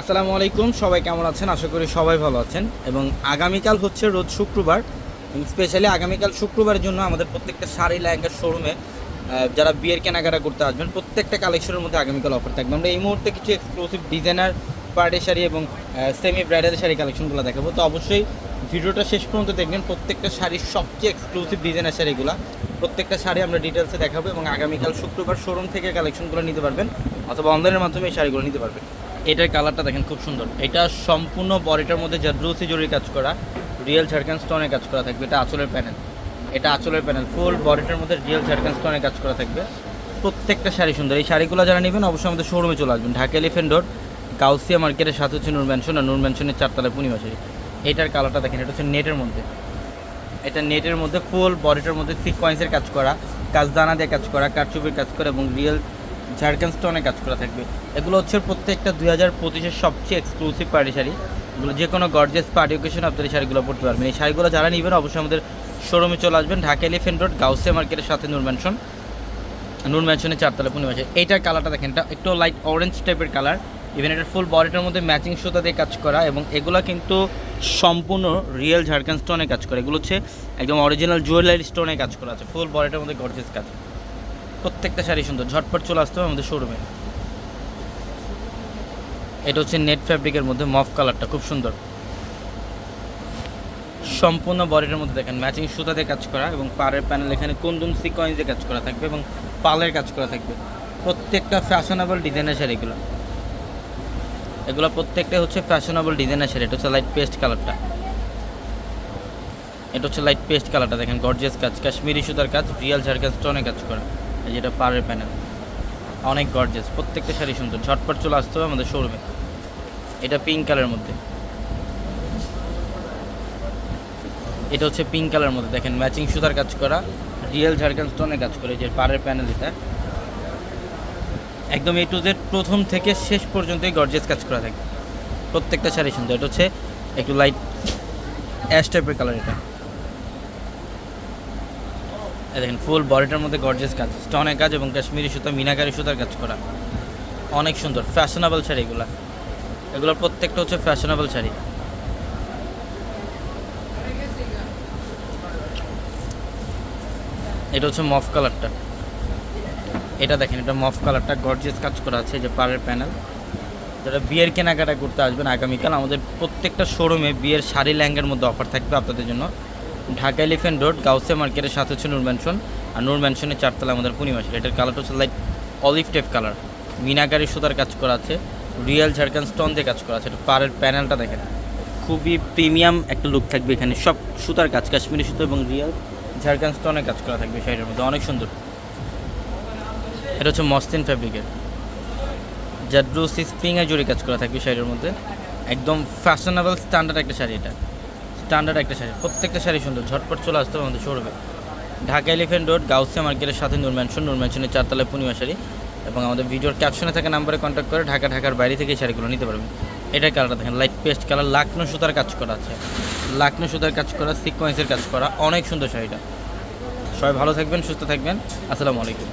আসসালামু আলাইকুম, সবাই কেমন আছেন? আশা করি সবাই ভালো আছেন। এবং আগামীকাল হচ্ছে রোজ শুক্রবার। স্পেশালি আগামীকাল শুক্রবারের জন্য আমাদের প্রত্যেকটা শাড়ি, লেহেঙ্গার শোরুমে যারা বিয়ের কেনাকাটা করতে আসবেন, প্রত্যেকটা কালেকশনের মধ্যে আগামীকাল অফার থাকবে। আমরা এই মুহূর্তে কিছু এক্সক্লুসিভ ডিজাইনার পার্টি শাড়ি এবং সেমি ব্রাইডাল শাড়ি কালেকশনগুলো দেখাবো। তো অবশ্যই ভিডিওটা শেষ পর্যন্ত দেখবেন। প্রত্যেকটা শাড়ির সবচেয়ে এক্সক্লুসিভ ডিজাইনার শাড়িগুলো প্রত্যেকটা শাড়ি আমরা ডিটেলসে দেখাবো এবং আগামীকাল শুক্রবার শোরুম থেকে কালেকশনগুলো নিতে পারবেন অথবা অনলাইনের মাধ্যমে এই শাড়িগুলো নিতে পারবেন। এটার কালারটা দেখেন খুব সুন্দর। এটা সম্পূর্ণ বডিটার মধ্যে জাদ্রুসি জরির কাজ করা রিয়েল ঝাড়খান স্টোনের কাজ করা থাকবে। এটা আঁচলের প্যানেল এটা আঁচলের প্যানেল ফুল বডিটার মধ্যে রিয়েল ঝাড়খান স্টোনের কাজ করা থাকবে। প্রত্যেকটা শাড়ি সুন্দর। এই শাড়িগুলো যারা নেবেন, অবশ্যই আমাদের শোরুমে চলে আসবেন। ঢাকা এলিফেন্ট রোড গাউসিয়া মার্কেটের সাথে হচ্ছে নূর ম্যানশন আর নূর ম্যানশনের চারতলায় পূর্ণিমা শাড়ি এটার কালারটা দেখেন, এটা হচ্ছে নেটের মধ্যে। এটা নেটের মধ্যে ফুল বডিটার মধ্যে সিকোয়েন্সের কাজ করা, কাজদানা দিয়ে কাজ করা, কারচুপির কাজ করা এবং রিয়েল ঝাড়খান্ড স্টোনে কাজ করা থাকবে। এগুলো হচ্ছে প্রত্যেকটা দুই হাজার পঁচিশের সবচেয়ে এক্সক্লুসিভ পার্টি শাড়ি। এগুলো যে কোনো গর্জেস পার্টি ওকেশন আপনার এই শাড়িগুলো পড়তে পারবেন। এই শাড়িগুলো যারা নেবেন, অবশ্যই আমাদের শোরুমে চলে আসবেন। ঢাকা এলিফেন্ট রোড গাউসিয়া মার্কেটের সাথে নূর ম্যানশন নূর ম্যানশনের চারতলা পূর্ণিমাসে এইটার কালারটা দেখেন, এটা একটু লাইট অরেঞ্জ টাইপের কালার ইভেন এটার ফুল বডিটার মধ্যে ম্যাচিং সুতা দিয়ে কাজ করা এবং এগুলো কিন্তু সম্পূর্ণ রিয়েল ঝাড়খান্ড স্টোনে কাজ করে। এগুলো হচ্ছে একদম অরিজিনাল জুয়েলারি স্টোনে কাজ করা আছে। ফুল বডিটার মধ্যে গর্জেস কাজ। প্রত্যেকটা শাড়ি সুন্দর। ঝটপট চলে আসতে হবে আমাদের শোরুমে এটা হচ্ছে নেট ফ্যাব্রিকের মধ্যে মফ কালারটা খুব সুন্দর। সম্পূর্ণ বডিটার মধ্যে দেখেন ম্যাচিং সুতাতে কাজ করা এবং পাড়ের প্যানেল এখানে কুন্দুম সিকোয়েন্স কাজ করা থাকবে এবং পালের কাজ করা থাকবে। প্রত্যেকটা ফ্যাশনেবল ডিজাইনের শাড়িগুলো এগুলো। প্রত্যেকটা হচ্ছে ফ্যাশনেবল ডিজাইনের শাড়ি। এটা হচ্ছে লাইট পেস্ট কালারটা এটা হচ্ছে লাইট পেস্ট কালারটা দেখেন গর্জিয়াস কাজ, কাশ্মীরি সুতার কাজ রিয়াল ঝাড়খান্ড স্টোনে কাজ করা। যেটা পাড়ের প্যানেল অনেক গর্জিয়াস প্রত্যেকটা শাড়ি সুন্দর। ঝটপট চলে আসতে হবে আমাদের শোরুমে এটা পিঙ্ক কালারের মধ্যে। এটা হচ্ছে পিঙ্ক কালারের মধ্যে। দেখেন ম্যাচিং সুতার কাজ করা রিয়েল ঝাড়খান্ড স্টোনে কাজ করে যে পাড়ের প্যানেল এটা। একদম এ টু জেড প্রথম থেকে শেষ পর্যন্তই গর্জিয়াস কাজ করা থাকে। প্রত্যেকটা শাড়ি সুন্দর। এটা হচ্ছে একটু লাইট অ্যাশ টাইপের কালার এটা। দেখেন ফুল বডিটার মধ্যে গর্জিয়াস কাজ স্টনের কাজ এবং কাশ্মীরি সুতা, মিনাকারি সুতার কাজ করা। অনেক সুন্দর ফ্যাশনেবল শাড়ি এগুলো। এগুলোর প্রত্যেকটা হচ্ছে ফ্যাশনেবল শাড়ি। এটা হচ্ছে মফ কালারটা এটা দেখেন, এটা মফ কালারটা গর্জিয়াস কাজ করা আছে যে পাড়ের প্যানেল যারা বিয়ের কেনাকাটা করতে আসবেন আগামীকাল, আমাদের প্রত্যেকটা শোরুমে বিয়ের শাড়ি ল্যাঙ্গের মধ্যে অফার থাকবে আপনাদের জন্য। ঢাকা এলিফেন্ট রোড গাউসে মার্কেটের সাথে হচ্ছে নূর ম্যানশন আর নূর ম্যানশনের চারতলা আমাদের পূর্ণিমাসের এটার কালারটা হচ্ছে লাইক অলিভ টেপ কালার মিনাকারি সুতার কাজ করা আছে রিয়েল ঝাড়খান্ড স্টোন দিয়ে কাজ করা আছে। এটা পাড়ের প্যানেলটা দেখেন। খুবই প্রিমিয়াম একটা লুক থাকবে এখানে। সব সুতার কাজ, কাশ্মীরি সুতো এবং রিয়েল ঝাড়খান্ড স্টোনের কাজ করা থাকবে শাড়ির মধ্যে। অনেক সুন্দর। এটা হচ্ছে মসলিন ফ্যাব্রিকের জাদ্রুসি স্প্রিংয়ে জুড়ে কাজ করা থাকবে শাড়ির মধ্যে। একদম ফ্যাশনেবল স্ট্যান্ডার্ড একটা শাড়ি এটা। স্ট্যান্ডার্ড একটা শাড়ি। প্রত্যেকটা শাড়ি সুন্দর। ঝটপট চলে আসতে হবে আমাদের শোরুমে। ঢাকা এলিফেন্ট রোড গাউসিয়া মার্কেটের সাথে নূর ম্যানশন নূর ম্যানশনের চারতলায় পূর্ণিমা শাড়ি। এবং আমাদের ভিডিওর ক্যাপশনে থাকা নাম্বারে কন্ট্যাক্ট করে ঢাকা, ঢাকার বাইরে থেকে শাড়িগুলো নিতে পারবেন। এটার কালারটা দেখেন লাইট পেস্ট কালার লাকনো সুতার কাজ করা আছে। লাকনো সুতার কাজ করা সিকোয়েন্সের কাজ করা, অনেক সুন্দর শাড়িটা। সবাই ভালো থাকবেন, সুস্থ থাকবেন। আসসালামু আলাইকুম।